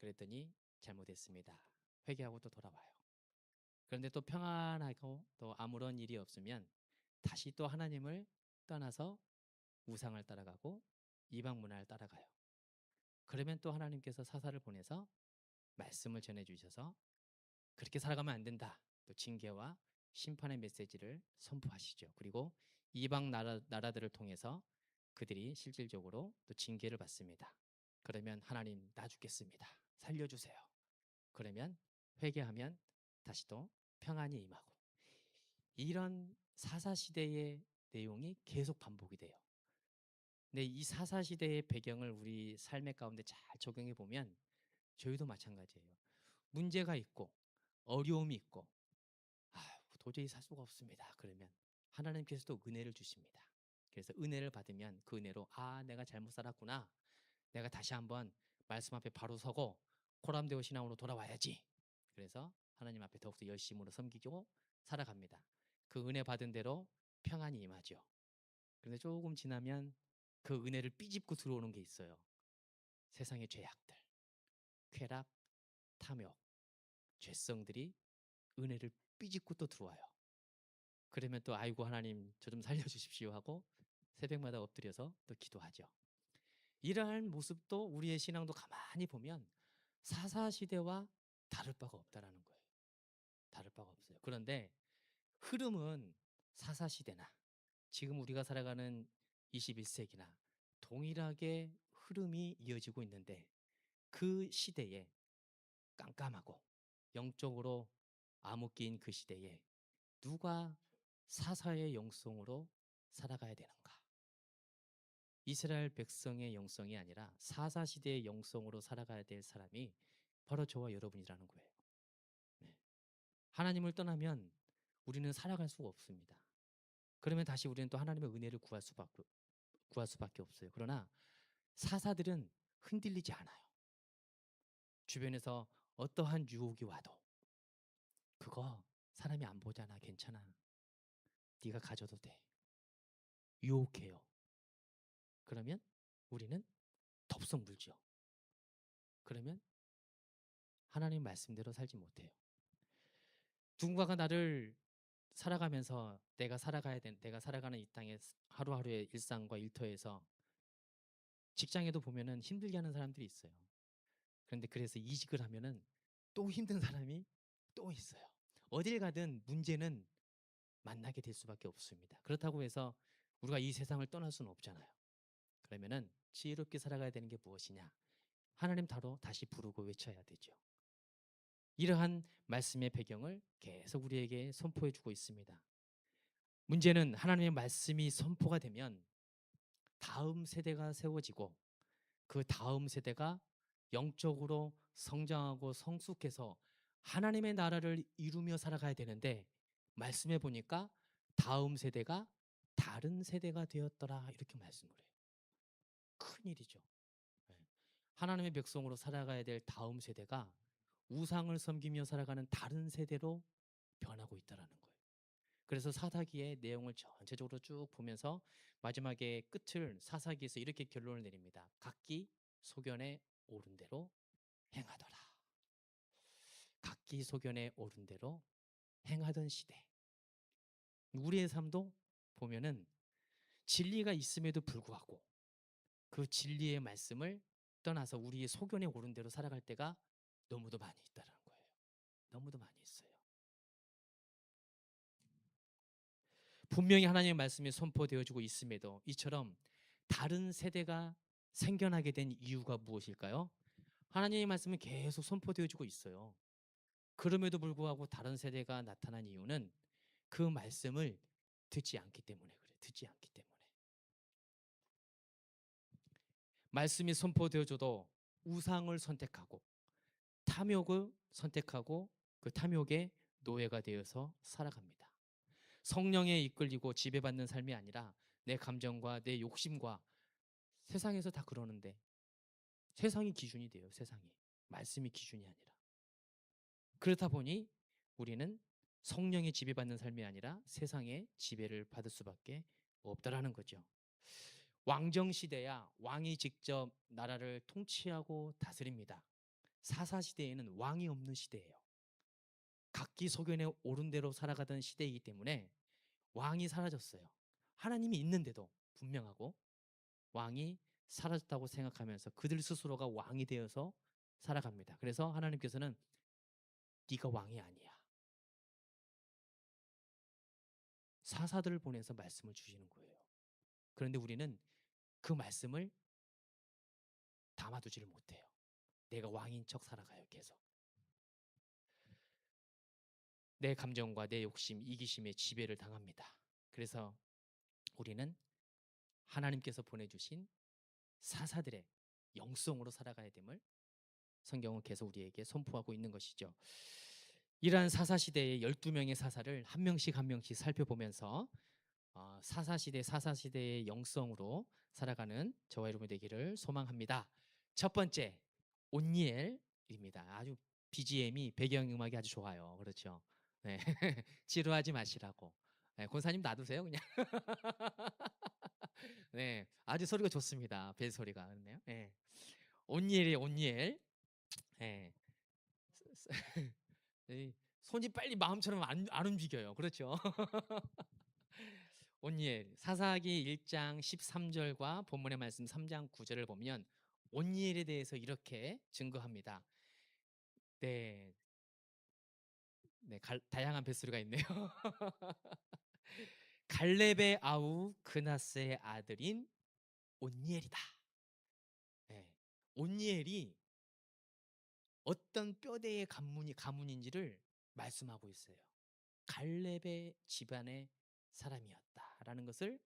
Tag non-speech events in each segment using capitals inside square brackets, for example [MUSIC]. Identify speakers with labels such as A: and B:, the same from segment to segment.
A: 그랬더니 잘못했습니다. 회개하고 또 돌아와요. 그런데 또 평안하고 또 아무런 일이 없으면 다시 또 하나님을 떠나서 우상을 따라가고 이방 문화를 따라가요. 그러면 또 하나님께서 사사를 보내서 말씀을 전해 주셔서 그렇게 살아가면 안 된다. 또 징계와 심판의 메시지를 선포하시죠. 그리고 이방 나라, 나라들을 통해서 그들이 실질적으로 또 징계를 받습니다. 그러면 하나님 나 죽겠습니다. 살려주세요. 그러면 회개하면 다시 또 평안이 임하고 이런 사사 시대의 내용이 계속 반복이 돼요. 근데 이 사사 시대의 배경을 우리 삶의 가운데 잘 적용해 보면 저희도 마찬가지예요. 문제가 있고 어려움이 있고 아, 도저히 살 수가 없습니다. 그러면 하나님께서도 은혜를 주십니다. 그래서 은혜를 받으면 그 은혜로 아 내가 잘못 살았구나. 내가 다시 한번 말씀 앞에 바로 서고 코람데오 신앙으로 돌아와야지. 그래서 하나님 앞에 더욱더 열심으로 섬기고 살아갑니다. 그 은혜 받은 대로 평안이 임하죠. 그런데 조금 지나면 그 은혜를 삐집고 들어오는 게 있어요. 세상의 죄악들, 쾌락, 탐욕, 죄성들이 은혜를 삐집고 또 들어와요. 그러면 또 아이고 하나님 저 좀 살려주십시오 하고 새벽마다 엎드려서 또 기도하죠. 이러한 모습도 우리의 신앙도 가만히 보면 사사 시대와 다를 바가 없다라는 거예요. 다를 바가 없어요. 그런데 흐름은 사사 시대나 지금 우리가 살아가는 21세기나 동일하게 흐름이 이어지고 있는데 그 시대에 깜깜하고 영적으로 암흑기인 그 시대에 누가 사사의 영성으로 살아가야 되는가? 이스라엘 백성의 영성이 아니라 사사 시대의 영성으로 살아가야 될 사람이 바로 저와 여러분이라는 거예요. 네. 하나님을 떠나면 우리는 살아갈 수가 없습니다. 그러면 다시 우리는 또 하나님의 은혜를 구할 수밖에 구할 수밖에 없어요. 그러나 사사들은 흔들리지 않아요. 주변에서 어떠한 유혹이 와도 그거 사람이 안 보잖아. 괜찮아. 네가 가져도 돼. 유혹해요. 그러면 우리는 덥석 물죠. 그러면 하나님 말씀대로 살지 못해요. 누군가가 나를 살아가면서 내가 살아가야 된 내가 살아가는 이 땅의 하루하루의 일상과 일터에서 직장에도 보면은 힘들게 하는 사람들이 있어요. 그런데 그래서 이직을 하면은 또 힘든 사람이 또 있어요. 어딜 가든 문제는 만나게 될 수밖에 없습니다. 그렇다고 해서 우리가 이 세상을 떠날 수는 없잖아요. 그러면은 지혜롭게 살아가야 되는 게 무엇이냐? 하나님 다로 다시 부르고 외쳐야 되죠. 이러한 말씀의 배경을 계속 우리에게 선포해 주고 있습니다. 문제는 하나님의 말씀이 선포가 되면 다음 세대가 세워지고 그 다음 세대가 영적으로 성장하고 성숙해서 하나님의 나라를 이루며 살아가야 되는데 말씀해 보니까 다음 세대가 다른 세대가 되었더라 이렇게 말씀을 해요. 큰 일이죠. 네. 하나님의 백성으로 살아가야 될 다음 세대가 우상을 섬기며 살아가는 다른 세대로 변하고 있다라는 거예요. 그래서 사사기의 내용을 전체적으로 쭉 보면서 마지막에 끝을 사사기에서 이렇게 결론을 내립니다. 각기 소견에 오른 대로 행하더라. 각기 소견에 오른 대로 행하던 시대. 우리의 삶도 보면은 진리가 있음에도 불구하고 그 진리의 말씀을 떠나서 우리의 소견에 오른 대로 살아갈 때가 너무도 많이 있다는 거예요. 너무도 많이 있어요. 분명히 하나님의 말씀이 선포되어지고 있음에도 이처럼 다른 세대가 생겨나게 된 이유가 무엇일까요? 하나님의 말씀은 계속 선포되어지고 있어요. 그럼에도 불구하고 다른 세대가 나타난 이유는 그 말씀을 듣지 않기 때문에 그래. 듣지 않기 때문에. 말씀이 선포되어져도 우상을 선택하고 탐욕을 선택하고 그 탐욕의 노예가 되어서 살아갑니다. 성령에 이끌리고 지배받는 삶이 아니라 내 감정과 내 욕심과 세상에서 다 그러는데 세상이 기준이 돼요. 세상이 말씀이 기준이 아니라 그렇다 보니 우리는 성령의 지배받는 삶이 아니라 세상의 지배를 받을 수밖에 없다라는 거죠. 왕정 시대야 왕이 직접 나라를 통치하고 다스립니다. 사사 시대에는 왕이 없는 시대예요. 각기 소견에 옳은 대로 살아가던 시대이기 때문에 왕이 사라졌어요. 하나님이 있는데도 분명하고 왕이 사라졌다고 생각하면서 그들 스스로가 왕이 되어서 살아갑니다. 그래서 하나님께서는 네가 왕이 아니야. 사사들을 보내서 말씀을 주시는 거예요. 그런데 우리는 그 말씀을 담아두지를 못해요. 내가 왕인 척 살아가요, 계속. 내 감정과 내 욕심, 이기심에 지배를 당합니다. 그래서 우리는 하나님께서 보내주신 사사들의 영성으로 살아가야 됨을 성경은 계속 우리에게 선포하고 있는 것이죠. 이러한 사사 시대의 12명의 사사를 한 명씩 한 명씩 살펴보면서 어, 사사 시대 사사 시대의 영성으로 살아가는 저와 여러분 되기를 소망합니다. 첫 번째 온니엘입니다. 아주 BGM이 배경 음악이 아주 좋아요. 그렇죠? 네. [LAUGHS] 지루하지 마시라고. 네, 권사님 놔두세요 그냥. [LAUGHS] 네, 아주 소리가 좋습니다. 벨 소리가 그렇네요. 네. 온니엘이 온니엘. 네. [LAUGHS] 이 손이 빨리 마음처럼 안, 안 움직여요. 그렇죠? 온니엘 사사기 1장 13절과 본문의 말씀 3장 9절을 보면 온니엘에 대해서 이렇게 증거합니다. 네. 네, 갈- 다양한 뱃소리가 있네요. [LAUGHS] 갈렙의 아우 그나스의 아들인 온니엘이다. 네, 온니엘이 어떤 뼈대의 가문이 가문인지를 말씀하고 있어요. 갈렙의 집안의 사람이었다 라는 것을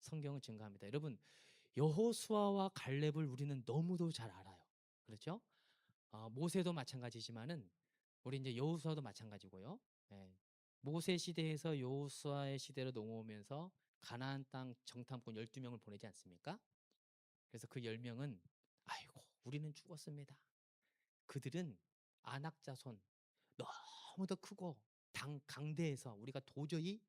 A: 성경은 증거합니다. 여러분 여호수아와 갈렙을 우리는 너무도 잘 알아요. 그렇죠? 어, 모세도 마찬가지지만은 우리 이제 여호수아도 마찬가지고요. 예, 모세 시대에서 여호수아의 시대로 넘어오면서 가나안 땅 정탐꾼 12명을 보내지 않습니까? 그래서 그 10명은 아이고 우리는 죽었습니다. 그들은 안악 자손 너무도 크고 당, 강대해서 우리가 도저히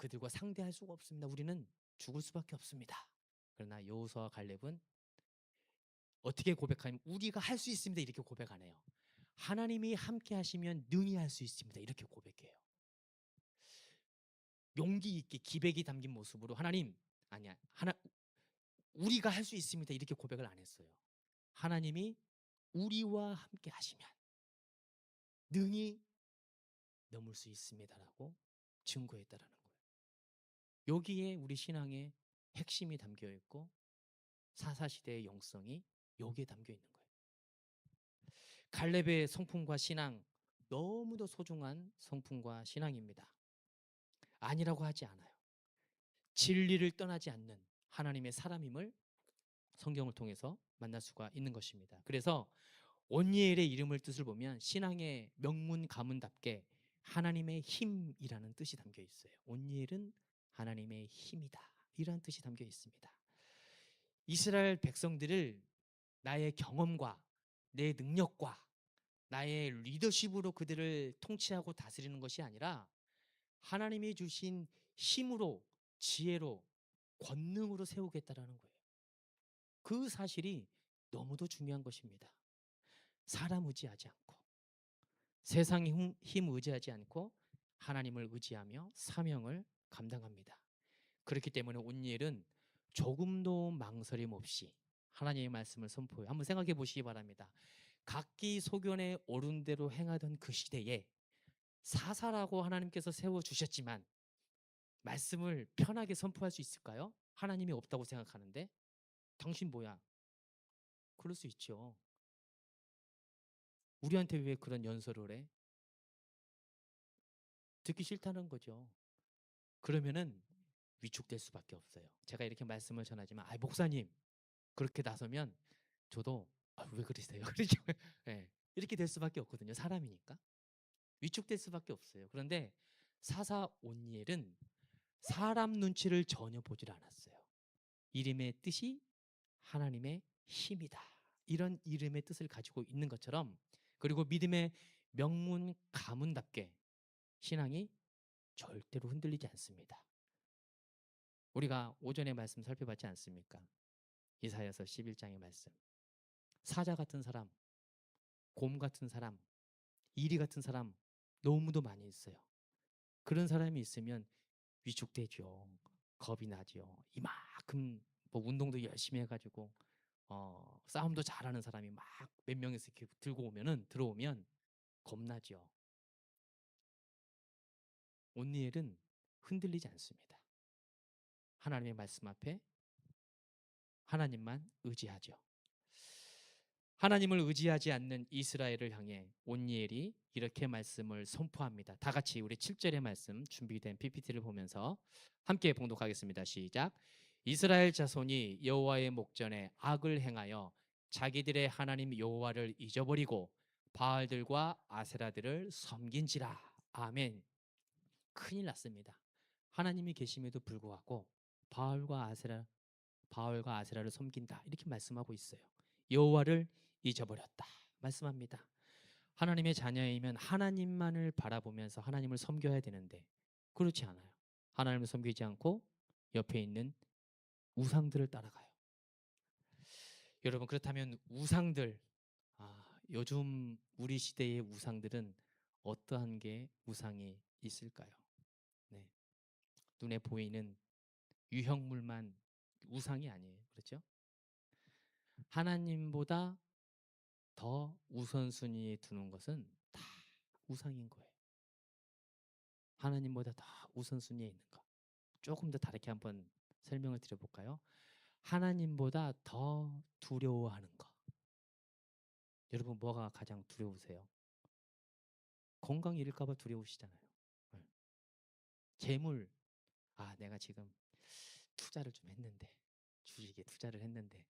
A: 그들과 상대할 수가 없습니다. 우리는 죽을 수밖에 없습니다. 그러나 여호수아와 갈렙은 어떻게 고백하냐면 우리가 할 수 있습니다. 이렇게 고백 안 해요. 하나님이 함께 하시면 능히 할 수 있습니다. 이렇게 고백해요. 용기 있게 기백이 담긴 모습으로 하나님 아니야. 하나 우리가 할 수 있습니다. 이렇게 고백을 안 했어요. 하나님이 우리와 함께 하시면 능히 넘을 수 있습니다라고 증거했다라는. 여기에 우리 신앙의 핵심이 담겨 있고 사사 시대의 영성이 여기에 담겨 있는 거예요. 갈렙의 성품과 신앙 너무도 소중한 성품과 신앙입니다. 아니라고 하지 않아요. 진리를 떠나지 않는 하나님의 사람임을 성경을 통해서 만날 수가 있는 것입니다. 그래서 온니엘의 이름을 뜻을 보면 신앙의 명문 가문답게 하나님의 힘이라는 뜻이 담겨 있어요. 온니엘은 하나님의 힘이다. 이런 뜻이 담겨 있습니다. 이스라엘 백성들을 나의 경험과 내 능력과 나의 리더십으로 그들을 통치하고 다스리는 것이 아니라 하나님이 주신 힘으로 지혜로 권능으로 세우겠다라는 거예요. 그 사실이 너무도 중요한 것입니다. 사람 의지하지 않고 세상 힘, 힘 의지하지 않고 하나님을 의지하며 사명을 감당합니다. 그렇기 때문에 온니엘은 조금도 망설임 없이 하나님의 말씀을 선포해요. 한번 생각해 보시기 바랍니다. 각기 소견에 옳은 대로 행하던 그 시대에 사사라고 하나님께서 세워 주셨지만 말씀을 편하게 선포할 수 있을까요? 하나님이 없다고 생각하는데 당신 뭐야? 그럴 수 있죠. 우리한테 왜 그런 연설을 해? 듣기 싫다는 거죠. 그러면은 위축될 수밖에 없어요. 제가 이렇게 말씀을 전하지만, 아 목사님 그렇게 나서면 저도 아, 왜 그러세요? [LAUGHS] 그렇게 예, 이렇게 될 수밖에 없거든요. 사람이니까 위축될 수밖에 없어요. 그런데 사사 온니엘은 사람 눈치를 전혀 보질 않았어요. 이름의 뜻이 하나님의 힘이다. 이런 이름의 뜻을 가지고 있는 것처럼 그리고 믿음의 명문 가문답게 신앙이 절대로 흔들리지 않습니다. 우리가 오전에 말씀 살펴봤지 않습니까? 이사야서 11장의 말씀. 사자 같은 사람, 곰 같은 사람, 이리 같은 사람 너무도 많이 있어요. 그런 사람이 있으면 위축되죠. 겁이 나죠. 이만큼 뭐 운동도 열심히 해가지고 어, 싸움도 잘하는 사람이 막 몇 명이서 이렇게 들고 오면은 들어오면 겁나죠. 온니엘은 흔들리지 않습니다. 하나님의 말씀 앞에 하나님만 의지하죠. 하나님을 의지하지 않는 이스라엘을 향해 온니엘이 이렇게 말씀을 선포합니다. 다 같이 우리 7절의 말씀 준비된 PPT를 보면서 함께 봉독하겠습니다. 시작. 이스라엘 자손이 여호와의 목전에 악을 행하여 자기들의 하나님 여호와를 잊어버리고 바알들과 아세라들을 섬긴지라. 아멘. 큰일 났습니다. 하나님이 계심에도 불구하고 바알과 아세라 바알과 아세라를 섬긴다. 이렇게 말씀하고 있어요. 여호와를 잊어버렸다. 말씀합니다. 하나님의 자녀이면 하나님만을 바라보면서 하나님을 섬겨야 되는데 그렇지 않아요. 하나님을 섬기지 않고 옆에 있는 우상들을 따라가요. 여러분 그렇다면 우상들 아, 요즘 우리 시대의 우상들은 어떠한 게 우상이 있을까요? 네. 눈에 보이는 유형물만 우상이 아니에요. 그렇죠? 하나님보다 더 우선순위에 두는 것은 다 우상인 거예요. 하나님보다 더 우선순위에 있는 거. 조금 더 다르게 한번 설명을 드려볼까요? 하나님보다 더 두려워하는 거. 여러분 뭐가 가장 두려우세요? 건강 잃을까봐 두려우시잖아요. 네. 재물, 아 내가 지금 투자를 좀 했는데 주식에 투자를 했는데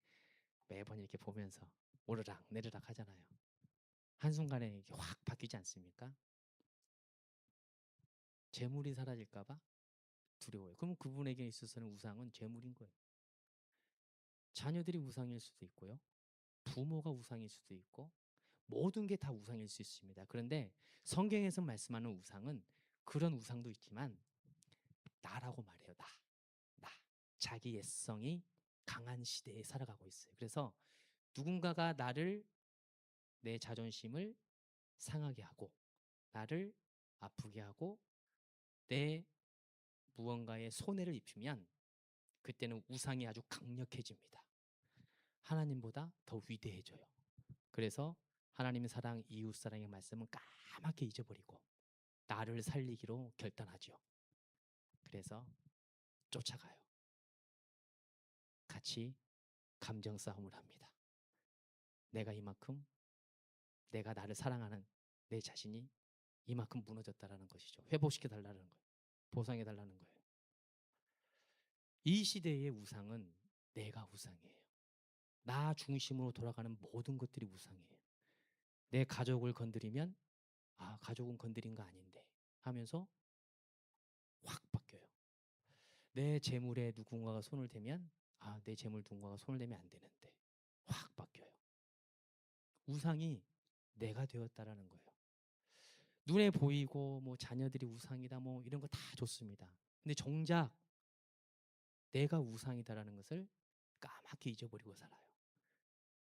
A: 매번 이렇게 보면서 오르락 내리락 하잖아요. 한순간에 이게 확 바뀌지 않습니까? 재물이 사라질까봐 두려워요. 그럼 그분에게 있어서는 우상은 재물인 거예요. 자녀들이 우상일 수도 있고요. 부모가 우상일 수도 있고 모든 게 다 우상일 수 있습니다. 그런데 성경에서 말씀하는 우상은 그런 우상도 있지만 나라고 말해요. 나. 나. 자기 옛성이 강한 시대에 살아가고 있어요. 그래서 누군가가 나를 내 자존심을 상하게 하고 나를 아프게 하고 내 무언가에 손해를 입히면 그때는 우상이 아주 강력해집니다. 하나님보다 더 위대해져요. 그래서 하나님의 사랑, 이웃 사랑의 말씀은 까맣게 잊어버리고 나를 살리기로 결단하죠. 그래서 쫓아가요. 같이 감정 싸움을 합니다. 내가 이만큼 내가 나를 사랑하는 내 자신이 이만큼 무너졌다라는 것이죠. 회복시켜 달라는 거예요. 보상해 달라는 거예요. 이 시대의 우상은 내가 우상이에요. 나 중심으로 돌아가는 모든 것들이 우상이에요. 내 가족을 건드리면 아, 가족은 건드린 거 아닌데 하면서. 내 재물에 누군가가 손을 대면 아, 내 재물 누군가가 손을 대면 안 되는데 확 바뀌어요. 우상이 내가 되었다라는 거예요. 눈에 보이고 뭐 자녀들이 우상이다 뭐 이런 거 다 좋습니다. 근데 정작 내가 우상이다라는 것을 까맣게 잊어버리고 살아요.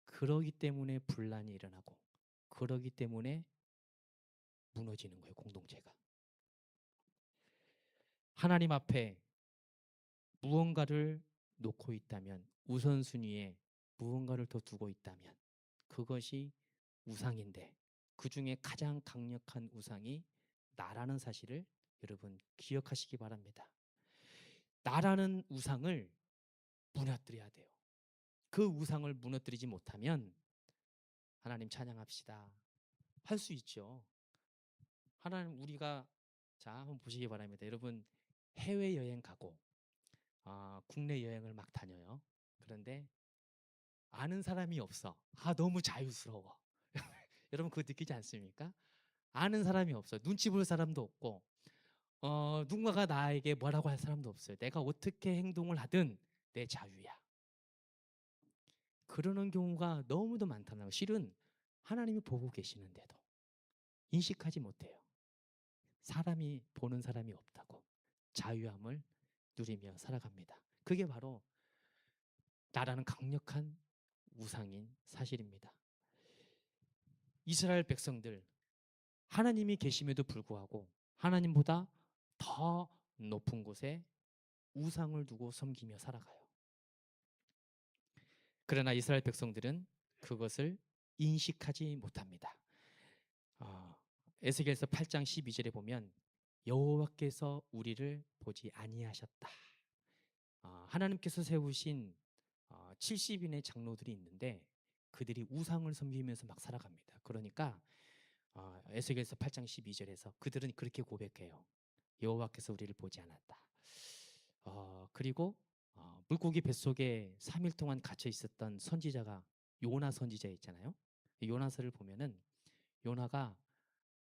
A: 그러기 때문에 분란이 일어나고 그러기 때문에 무너지는 거예요, 공동체가. 하나님 앞에 무언가를 놓고 있다면 우선순위에 무언가를 더 두고 있다면 그것이 우상인데 그 중에 가장 강력한 우상이 나라는 사실을 여러분 기억하시기 바랍니다. 나라는 우상을 무너뜨려야 돼요. 그 우상을 무너뜨리지 못하면 하나님 찬양합시다. 할 수 있죠. 하나님 우리가 자 한번 보시기 바랍니다. 여러분 해외 여행 가고 아, 국내 여행을 막 다녀요. 그런데 아는 사람이 없어. 아 너무 자유스러워. [LAUGHS] 여러분 그거 느끼지 않습니까? 아는 사람이 없어. 눈치 볼 사람도 없고 어, 누군가가 나에게 뭐라고 할 사람도 없어요. 내가 어떻게 행동을 하든 내 자유야. 그러는 경우가 너무도 많다는 거. 실은 하나님이 보고 계시는데도 인식하지 못해요. 사람이 보는 사람이 없다고 자유함을 누리며 살아갑니다. 그게 바로 나라는 강력한 우상인 사실입니다. 이스라엘 백성들 하나님이 계심에도 불구하고 하나님보다 더 높은 곳에 우상을 두고 섬기며 살아가요. 그러나 이스라엘 백성들은 그것을 인식하지 못합니다. 어, 에스겔서 8장 12절에 보면 여호와께서 우리를 보지 아니하셨다. 어, 하나님께서 세우신 어, 70인의 장로들이 있는데 그들이 우상을 섬기면서 막 살아갑니다. 그러니까 어, 에스겔서 8장 12절에서 그들은 그렇게 고백해요. 여호와께서 우리를 보지 않았다. 어, 그리고 어, 물고기 뱃속에 3일 동안 갇혀 있었던 선지자가 요나 선지자 있잖아요. 이 요나서를 보면은 요나가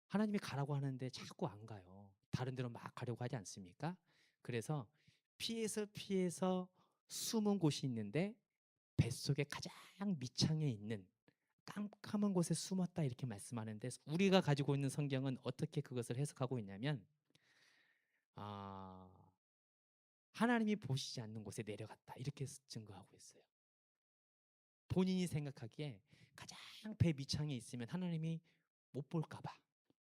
A: 하나님이 가라고 하는데 자꾸 안 가요. 다른 데로 막 가려고 하지 않습니까? 그래서 피해서 피해서 숨은 곳이 있는데 뱃속에 가장 밑창에 있는 깜깜한 곳에 숨었다 이렇게 말씀하는데 우리가 가지고 있는 성경은 어떻게 그것을 해석하고 있냐면 아, 하나님이 보시지 않는 곳에 내려갔다 이렇게 증거하고 있어요. 본인이 생각하기에 가장 배 밑창에 있으면 하나님이 못 볼까봐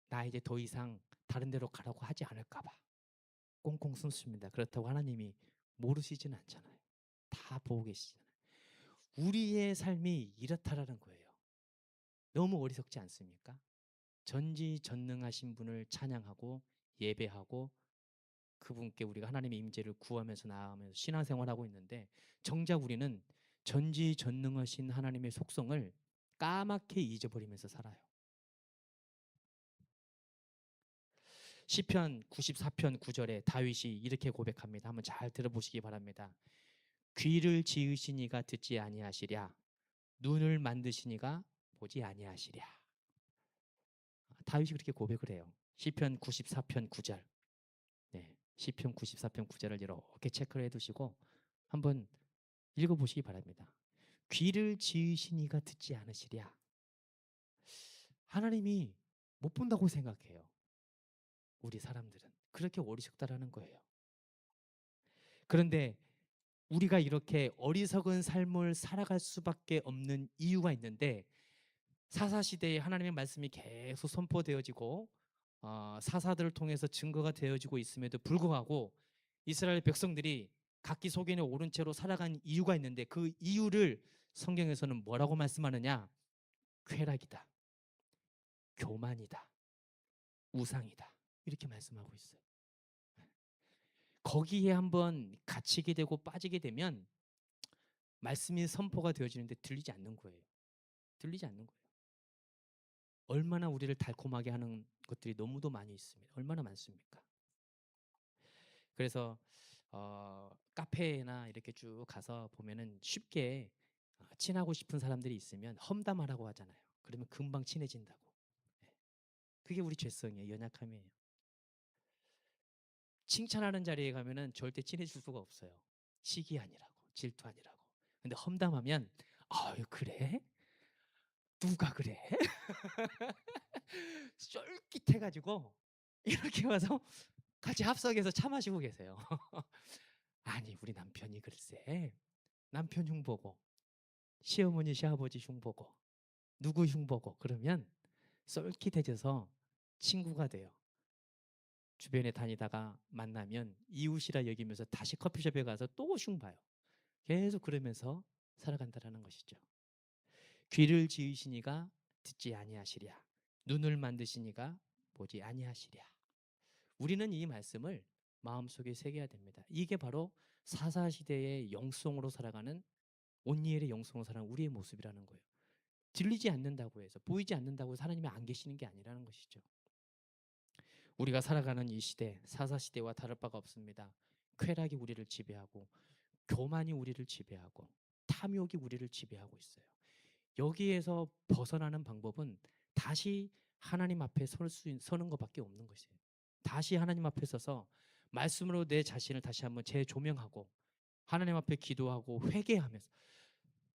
A: 나 이제 더 이상 다른 데로 가라고 하지 않을까 봐 꽁꽁 숨습니다. 그렇다고 하나님이 모르시지는 않잖아요. 다 보고 계시잖아요. 우리의 삶이 이렇다라는 거예요. 너무 어리석지 않습니까? 전지전능하신 분을 찬양하고 예배하고 그분께 우리가 하나님의 임재를 구하면서 나아가면서 신앙생활하고 있는데 정작 우리는 전지전능하신 하나님의 속성을 까맣게 잊어버리면서 살아요. 시편 94편 9절에 다윗이 이렇게 고백합니다. 한번 잘 들어보시기 바랍니다. 귀를 지으시니가 듣지 아니하시랴 눈을 만드시니가 보지 아니하시랴 다윗이 그렇게 고백을 해요. 시편 94편 9절. 네. 시편 94편 9절을 이렇게 체크를 해 두시고 한번 읽어 보시기 바랍니다. 귀를 지으시니가 듣지 않으시랴. 하나님이 못 본다고 생각해요. 우리 사람들은 그렇게 어리석다라는 거예요. 그런데 우리가 이렇게 어리석은 삶을 살아갈 수밖에 없는 이유가 있는데 사사 시대에 하나님의 말씀이 계속 선포되어지고 어, 사사들을 통해서 증거가 되어지고 있음에도 불구하고 이스라엘 백성들이 각기 속에는 오른 채로 살아간 이유가 있는데 그 이유를 성경에서는 뭐라고 말씀하느냐? 쾌락이다. 교만이다. 우상이다. 이렇게 말씀하고 있어요. 거기에 한번 갇히게 되고 빠지게 되면 말씀이 선포가 되어지는데 들리지 않는 거예요. 들리지 않는 거예요. 얼마나 우리를 달콤하게 하는 것들이 너무도 많이 있습니다. 얼마나 많습니까? 그래서 어, 카페나 이렇게 쭉 가서 보면은 쉽게 어, 친하고 싶은 사람들이 있으면 험담하라고 하잖아요. 그러면 금방 친해진다고. 예. 그게 우리 죄성이에요. 연약함이에요. 칭찬하는 자리에 가면은 절대 친해질 수가 없어요. 시기 아니라고, 질투 아니라고. 근데 험담하면 아유 그래? 누가 그래? [LAUGHS] 쫄깃해가지고 이렇게 와서 같이 합석해서 차 마시고 계세요. [LAUGHS] 아니 우리 남편이 글쎄 남편 흉보고 시어머니 시아버지 흉보고 누구 흉보고 그러면 쏠깃해져서 친구가 돼요. 주변에 다니다가 만나면 이웃이라 여기면서 다시 커피숍에 가서 또 흉봐요. 계속 그러면서 살아간다라는 것이죠. 귀를 지으시니가 듣지 아니하시랴. 눈을 만드시니가 보지 아니하시랴. 우리는 이 말씀을 마음속에 새겨야 됩니다. 이게 바로 사사 시대의 영성으로 살아가는 온니엘의 영성으로 살아가는 우리의 모습이라는 거예요. 들리지 않는다고 해서 보이지 않는다고 하나님이 안 계시는 게 아니라는 것이죠. 우리가 살아가는 이 시대, 사사 시대와 다를 바가 없습니다. 쾌락이 우리를 지배하고 교만이 우리를 지배하고 탐욕이 우리를 지배하고 있어요. 여기에서 벗어나는 방법은 다시 하나님 앞에 설 수 서는 것밖에 없는 것이에요. 다시 하나님 앞에 서서 말씀으로 내 자신을 다시 한번 재조명하고 하나님 앞에 기도하고 회개하면서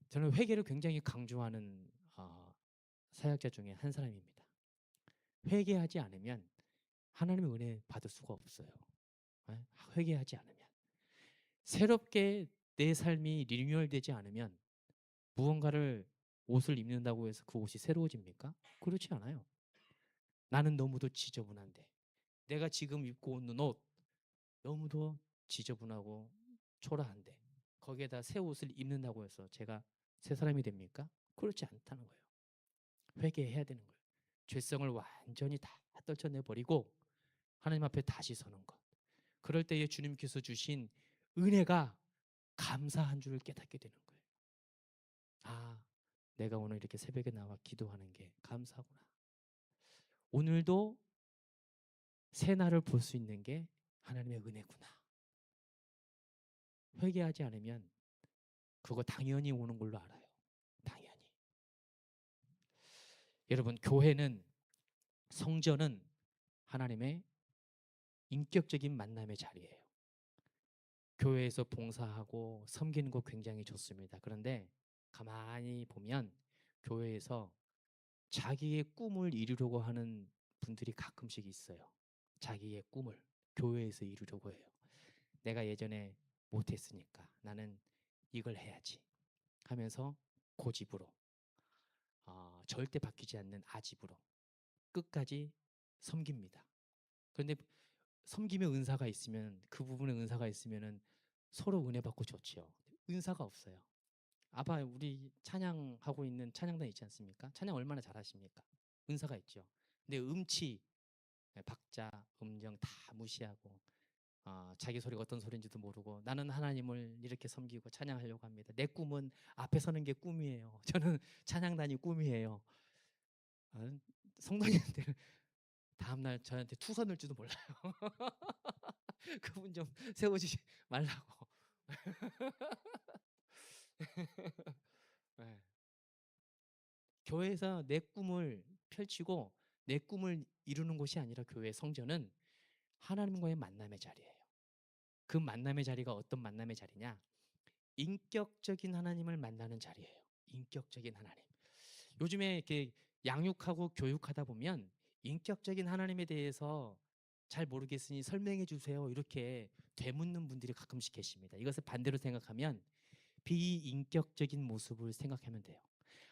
A: 저는 회개를 굉장히 강조하는 어, 사역자 중에 한 사람입니다. 회개하지 않으면 하나님의 은혜 받을 수가 없어요. 예? 회개하지 않으면 새롭게 내 삶이 리뉴얼되지 않으면 무언가를 옷을 입는다고 해서 그 옷이 새로워집니까? 그렇지 않아요. 나는 너무도 지저분한데 내가 지금 입고 있는 옷 너무도 지저분하고 초라한데 거기에다 새 옷을 입는다고 해서 제가 새 사람이 됩니까? 그렇지 않다는 거예요. 회개해야 되는 거예요. 죄성을 완전히 다 떨쳐내 버리고 하나님 앞에 다시 서는 것. 그럴 때에 주님께서 주신 은혜가 감사한 줄을 깨닫게 되는 거예요. 아, 내가 오늘 이렇게 새벽에 나와 기도하는 게 감사구나. 오늘도 새 날을 볼 수 있는 게 하나님의 은혜구나. 회개하지 않으면 그거 당연히 오는 걸로 알아요. 당연히. 여러분, 교회는 성전은 하나님의 인격적인 만남의 자리예요. 교회에서 봉사하고 섬기는 거 굉장히 좋습니다. 그런데 가만히 보면 교회에서 자기의 꿈을 이루려고 하는 분들이 가끔씩 있어요. 자기의 꿈을 교회에서 이루려고 해요. 내가 예전에 못했으니까 나는 이걸 해야지 하면서 고집으로 어, 절대 바뀌지 않는 아집으로 끝까지 섬깁니다. 그런데 섬김의 은사가 있으면 그 부분에 은사가 있으면은 서로 은혜 받고 좋지요. 은사가 없어요. 아빠 우리 찬양하고 있는 찬양단 있지 않습니까? 찬양 얼마나 잘하십니까? 은사가 있죠. 근데 음치, 네, 박자, 음정 다 무시하고 어, 자기 소리가 어떤 소리인지도 모르고 나는 하나님을 이렇게 섬기고 찬양하려고 합니다. 내 꿈은 앞에 서는 게 꿈이에요. [LAUGHS] 저는 찬양단이 꿈이에요. 어, 성도님들 다음 날 저한테 투서 넣을지도 몰라요. [LAUGHS] 그분 좀 세우지 말라고. [LAUGHS] 네. 교회에서 내 꿈을 펼치고 내 꿈을 이루는 곳이 아니라 교회 성전은 하나님과의 만남의 자리예요. 그 만남의 자리가 어떤 만남의 자리냐? 인격적인 하나님을 만나는 자리예요. 인격적인 하나님. 요즘에 이렇게 양육하고 교육하다 보면 인격적인 하나님에 대해서 잘 모르겠으니 설명해 주세요. 이렇게 되묻는 분들이 가끔씩 계십니다. 이것을 반대로 생각하면 비인격적인 모습을 생각하면 돼요.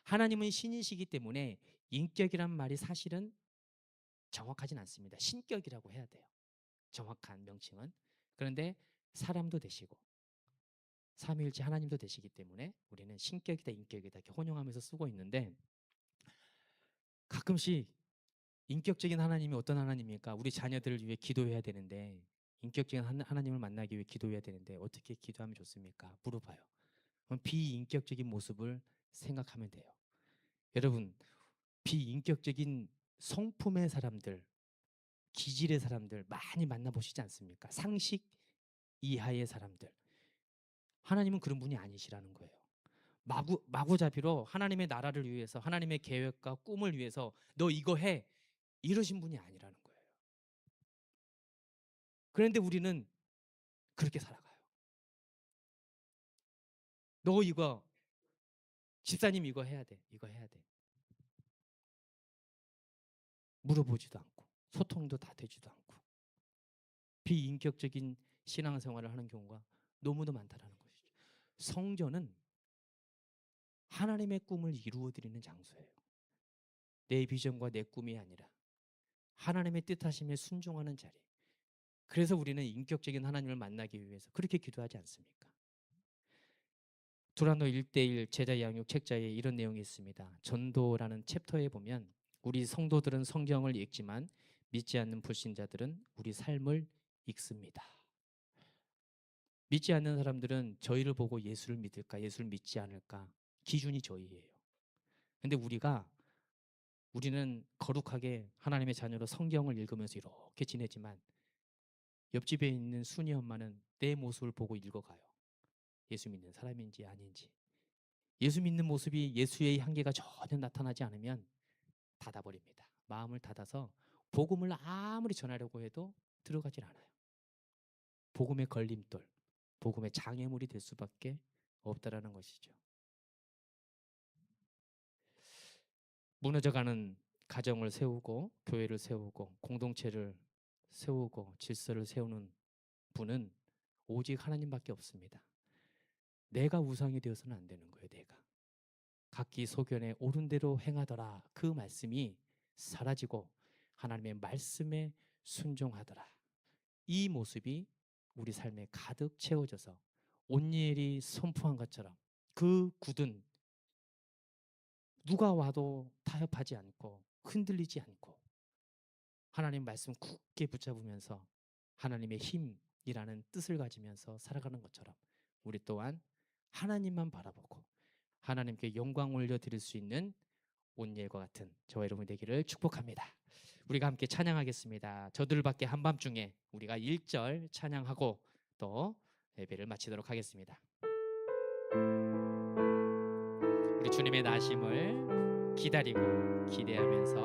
A: 하나님은 신이시기 때문에 인격이란 말이 사실은 정확하진 않습니다. 신격이라고 해야 돼요. 정확한 명칭은. 그런데 사람도 되시고 삼위일체 하나님도 되시기 때문에 우리는 신격이다 인격이다 이렇게 혼용하면서 쓰고 있는데 가끔씩 인격적인 하나님이 어떤 하나님입니까? 우리 자녀들을 위해 기도해야 되는데 인격적인 한- 하나님을 만나기 위해 기도해야 되는데 어떻게 기도하면 좋습니까? 물어봐요. 그럼 비인격적인 모습을 생각하면 돼요. 여러분 비인격적인 성품의 사람들, 기질의 사람들 많이 만나보시지 않습니까? 상식 이하의 사람들. 하나님은 그런 분이 아니시라는 거예요. 마구 마구잡이로 하나님의 나라를 위해서 하나님의 계획과 꿈을 위해서 너 이거 해 이러신 분이 아니라는 거예요. 그런데 우리는 그렇게 살아가요. 너 이거 집사님 이거 해야 돼. 이거 해야 돼. 물어보지도 않고 소통도 다 되지도 않고 비인격적인 신앙생활을 하는 경우가 너무도 많다라는 것이죠. 성전은 하나님의 꿈을 이루어 드리는 장소예요. 내 비전과 내 꿈이 아니라 하나님의 뜻하심에 순종하는 자리. 그래서 우리는 인격적인 하나님을 만나기 위해서 그렇게 기도하지 않습니까? 두란노 1대1 제자 양육 책자에 이런 내용이 있습니다. 전도라는 챕터에 보면 우리 성도들은 성경을 읽지만 믿지 않는 불신자들은 우리 삶을 읽습니다. 믿지 않는 사람들은 저희를 보고 예수를 믿을까, 예수를 믿지 않을까 기준이 저희예요. 근데 우리가 우리는 거룩하게 하나님의 자녀로 성경을 읽으면서 이렇게 지내지만 옆집에 있는 순이 엄마는 내 모습을 보고 읽어가요. 예수 믿는 사람인지 아닌지. 예수 믿는 모습이 예수의 향기가 전혀 나타나지 않으면 닫아버립니다. 마음을 닫아서 복음을 아무리 전하려고 해도 들어가질 않아요. 복음의 걸림돌, 복음의 장애물이 될 수밖에 없다라는 것이죠. 무너져가는 가정을 세우고 교회를 세우고 공동체를 세우고 질서를 세우는 분은 오직 하나님밖에 없습니다. 내가 우상이 되어서는 안 되는 거예요. 내가 각기 소견에 옳은 대로 행하더라. 그 말씀이 사라지고 하나님의 말씀에 순종하더라. 이 모습이 우리 삶에 가득 채워져서 온니엘이 선포한 것처럼 그 굳은 누가 와도 타협하지 않고 흔들리지 않고 하나님 말씀 굳게 붙잡으면서 하나님의 힘이라는 뜻을 가지면서 살아가는 것처럼 우리 또한 하나님만 바라보고 하나님께 영광 올려 드릴 수 있는 온예과 같은 저와 여러분 되기를 축복합니다. 우리가 함께 찬양하겠습니다. 저들밖에 한밤중에 우리가 1절 찬양하고 또 예배를 마치도록 하겠습니다. 우리 주님의 나심을 기다리고 기대하면서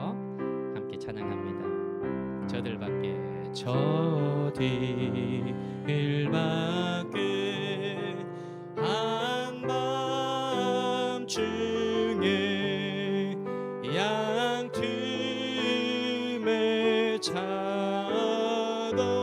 A: 함께 찬양합니다. 저들 밖에 저들 밖에 한밤 중에 양틈에 자던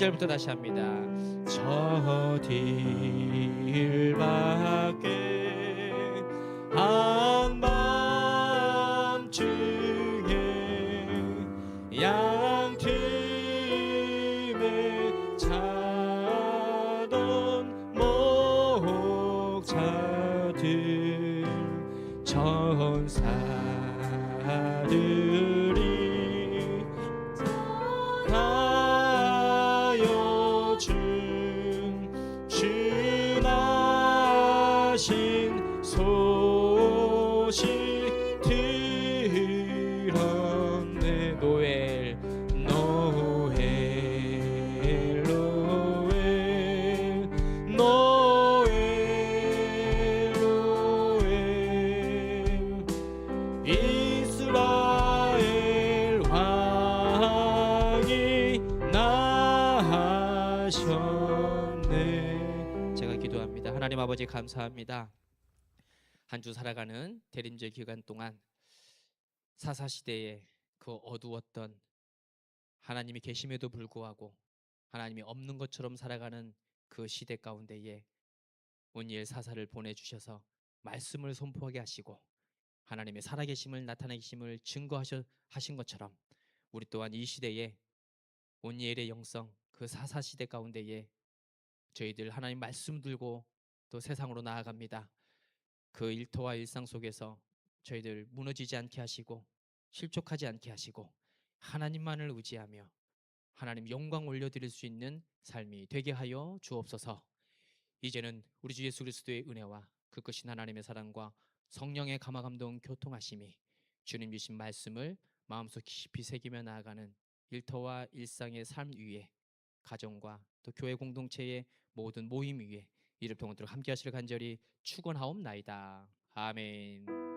A: 1절부터 다시 합니다. 저들밖에 준 감사합니다. 한 주 살아가는 대림절 기간 동안 사사 시대에 그 어두웠던 하나님이 계심에도 불구하고 하나님이 없는 것처럼 살아가는 그 시대 가운데에 온니엘 사사를 보내 주셔서 말씀을 선포하게 하시고 하나님의 살아계심을 나타내심을 증거하셔 하신 것처럼 우리 또한 이 시대에 온니엘의 영성 그 사사 시대 가운데에 저희들 하나님 말씀 들고 또 세상으로 나아갑니다. 그 일터와 일상 속에서 저희들 무너지지 않게 하시고 실족하지 않게 하시고 하나님만을 의지하며 하나님 영광 올려드릴 수 있는 삶이 되게 하여 주옵소서. 이제는 우리 주 예수 그리스도의 은혜와 그 크신 하나님의 사랑과 성령의 감화 감동 교통하심이 주님 주신 말씀을 마음속 깊이 새기며 나아가는 일터와 일상의 삶 위에 가정과 또 교회 공동체의 모든 모임 위에 이를 통하도록 함께 하시를 간절히 축원하옵나이다. 아멘.